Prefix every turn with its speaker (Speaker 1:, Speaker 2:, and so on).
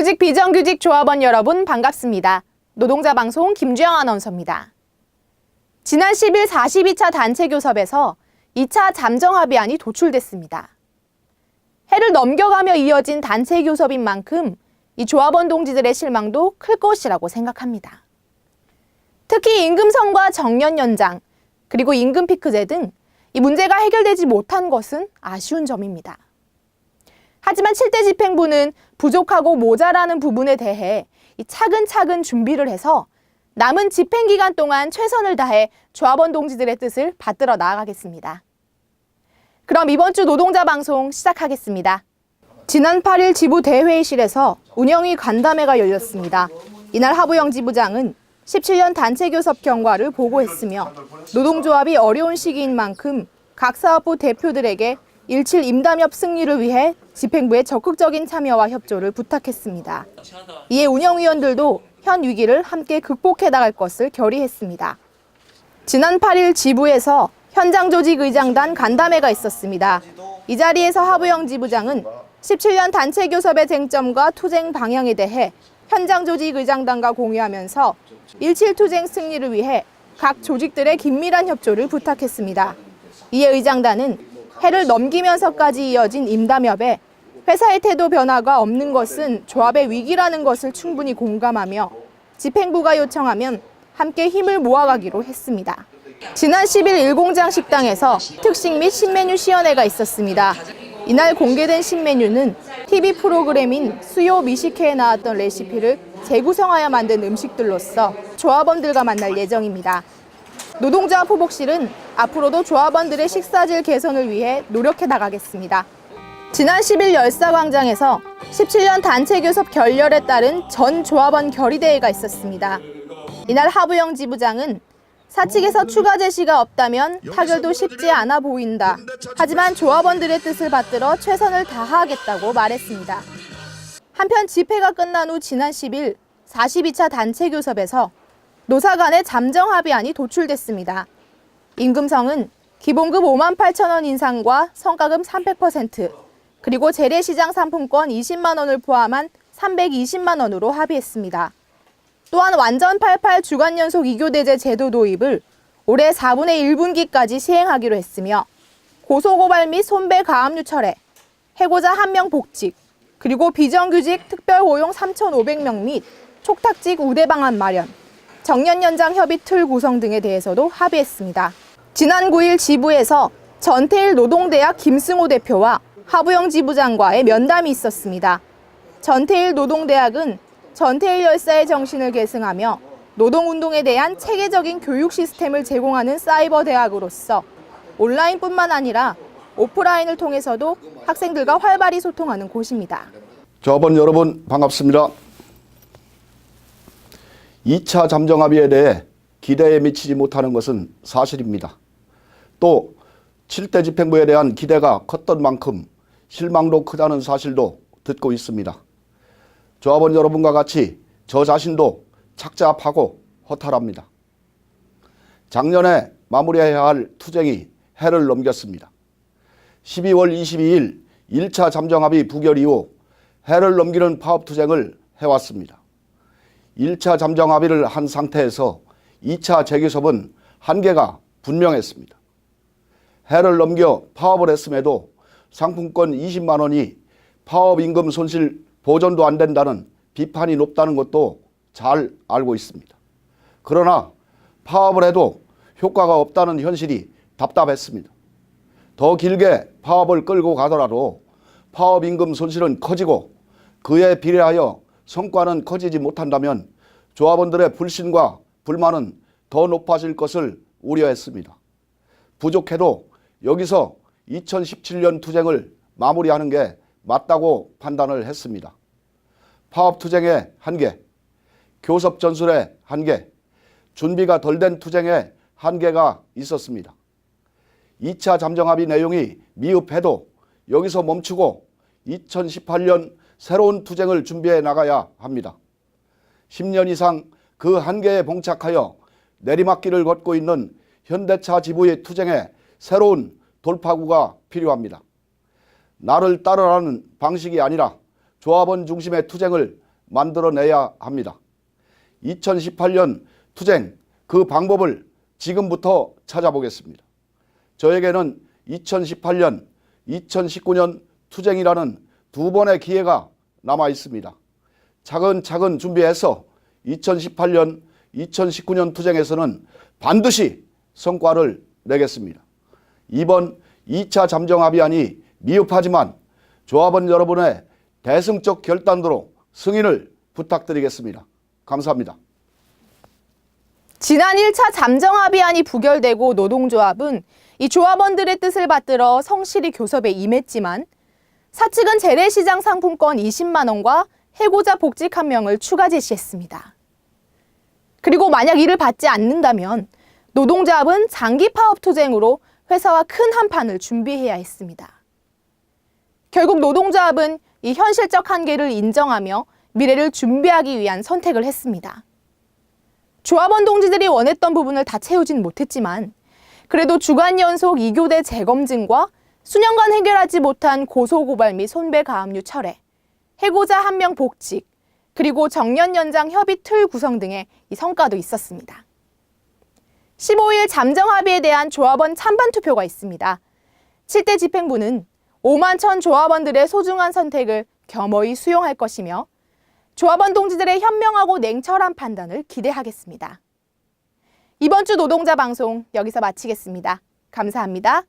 Speaker 1: 정규직 비정규직 조합원 여러분 반갑습니다. 노동자 방송 김주영 아나운서입니다. 지난 10일 42차 단체 교섭에서 2차 잠정 합의안이 도출됐습니다. 해를 넘겨가며 이어진 단체 교섭인 만큼 이 조합원 동지들의 실망도 클 것이라고 생각합니다. 특히 임금성과 정년 연장, 그리고 임금 피크제 등 이 문제가 해결되지 못한 것은 아쉬운 점입니다. 하지만 7대 집행부는 부족하고 모자라는 부분에 대해 이 차근차근 준비를 해서 남은 집행 기간 동안 최선을 다해 조합원 동지들의 뜻을 받들어 나아가겠습니다. 그럼 이번 주 노동자 방송 시작하겠습니다. 지난 8일 지부 대회의실에서 운영위 간담회가 열렸습니다. 이날 하부영 지부장은 17년 단체 교섭 경과를 보고했으며 노동조합이 어려운 시기인 만큼 각 사업부 대표들에게 일칠 임담협 승리를 위해 집행부의 적극적인 참여와 협조를 부탁했습니다. 이에 운영위원들도 현 위기를 함께 극복해 나갈 것을 결의했습니다. 지난 8일 지부에서 현장 조직 의장단 간담회가 있었습니다. 이 자리에서 하부영 지부장은 17년 단체 교섭의 쟁점과 투쟁 방향에 대해 현장 조직 의장단과 공유하면서 일칠 투쟁 승리를 위해 각 조직들의 긴밀한 협조를 부탁했습니다. 이에 의장단은 해를 넘기면서까지 이어진 임담협에 회사의 태도 변화가 없는 것은 조합의 위기라는 것을 충분히 공감하며 집행부가 요청하면 함께 힘을 모아가기로 했습니다. 지난 10일 일공장 식당에서 특식 및 신메뉴 시연회가 있었습니다. 이날 공개된 신메뉴는 TV 프로그램인 수요 미식회에 나왔던 레시피를 재구성하여 만든 음식들로서 조합원들과 만날 예정입니다. 노동조합 후복실은 앞으로도 조합원들의 식사질 개선을 위해 노력해 나가겠습니다. 지난 10일 열사광장에서 17년 단체 교섭 결렬에 따른 전 조합원 결의대회가 있었습니다. 이날 하부영 지부장은 사측에서 추가 제시가 없다면 타결도 쉽지 않아 보인다. 하지만 조합원들의 뜻을 받들어 최선을 다하겠다고 말했습니다. 한편 집회가 끝난 후 지난 10일 42차 단체 교섭에서 노사 간의 잠정 합의안이 도출됐습니다. 임금성은 기본급 5만 8천 원 인상과 성과금 300%, 그리고 재래시장 상품권 20만 원을 포함한 320만 원으로 합의했습니다. 또한 완전 88 주간 연속 2교대제 제도 도입을 올해 4분의 1분기까지 시행하기로 했으며 고소고발 및 손배 가압류 철회, 해고자 한명 복직, 그리고 비정규직 특별 고용 3,500명 및 촉탁직 우대 방안 마련, 정년 연장 협의 틀 구성 등에 대해서도 합의했습니다. 지난 9일 지부에서 전태일 노동대학 김승호 대표와 하부영 지부장과의 면담이 있었습니다. 전태일 노동대학은 전태일 열사의 정신을 계승하며 노동운동에 대한 체계적인 교육 시스템을 제공하는 사이버 대학으로서 온라인뿐만 아니라 오프라인을 통해서도 학생들과 활발히 소통하는 곳입니다.
Speaker 2: 조합원 여러분 반갑습니다. 2차 잠정합의에 대해 기대에 미치지 못하는 것은 사실입니다. 또 7대 집행부에 대한 기대가 컸던 만큼 실망도 크다는 사실도 듣고 있습니다. 조합원 여러분과 같이 저 자신도 착잡하고 허탈합니다. 작년에 마무리해야 할 투쟁이 해를 넘겼습니다. 12월 22일 1차 잠정합의 부결 이후 해를 넘기는 파업 투쟁을 해왔습니다. 1차 잠정 합의를 한 상태에서 2차 재교섭은 한계가 분명했습니다. 해를 넘겨 파업을 했음에도 상품권 20만 원이 파업 임금 손실 보전도 안 된다는 비판이 높다는 것도 잘 알고 있습니다. 그러나 파업을 해도 효과가 없다는 현실이 답답했습니다. 더 길게 파업을 끌고 가더라도 파업 임금 손실은 커지고 그에 비례하여 성과는 커지지 못한다면 조합원들의 불신과 불만은 더 높아질 것을 우려했습니다. 부족해도 여기서 2017년 투쟁을 마무리하는 게 맞다고 판단을 했습니다. 파업 투쟁의 한계, 교섭 전술의 한계, 준비가 덜 된 투쟁의 한계가 있었습니다. 2차 잠정합의 내용이 미흡해도 여기서 멈추고 2018년 새로운 투쟁을 준비해 나가야 합니다. 10년 이상 그 한계에 봉착하여 내리막길을 걷고 있는 현대차 지부의 투쟁에 새로운 돌파구가 필요합니다. 나를 따르라는 방식이 아니라 조합원 중심의 투쟁을 만들어내야 합니다. 2018년 투쟁 그 방법을 지금부터 찾아보겠습니다. 저에게는 2018년, 2019년 투쟁이라는 두 번의 기회가 남아 있습니다. 차근차근 준비해서 2018년, 2019년 투쟁에서는 반드시 성과를 내겠습니다. 이번 2차 잠정 합의안이 미흡하지만 조합원 여러분의 대승적 결단으로 승인을 부탁드리겠습니다. 감사합니다.
Speaker 1: 지난 1차 잠정 합의안이 부결되고 노동조합은 이 조합원들의 뜻을 받들어 성실히 교섭에 임했지만 사측은 재래시장 상품권 20만 원과 해고자 복직 한 명을 추가 제시했습니다. 그리고 만약 이를 받지 않는다면 노동조합은 장기 파업 투쟁으로 회사와 큰 한판을 준비해야 했습니다. 결국 노동조합은 이 현실적 한계를 인정하며 미래를 준비하기 위한 선택을 했습니다. 조합원 동지들이 원했던 부분을 다 채우진 못했지만 그래도 주간 연속 2교대 재검증과 수년간 해결하지 못한 고소고발 및 손배 가압류 철회, 해고자 한 명 복직, 그리고 정년 연장 협의 틀 구성 등의 이 성과도 있었습니다. 15일 잠정 합의에 대한 조합원 찬반 투표가 있습니다. 7대 집행부는 5만 천 조합원들의 소중한 선택을 겸허히 수용할 것이며 조합원 동지들의 현명하고 냉철한 판단을 기대하겠습니다. 이번 주 노동자 방송 여기서 마치겠습니다. 감사합니다.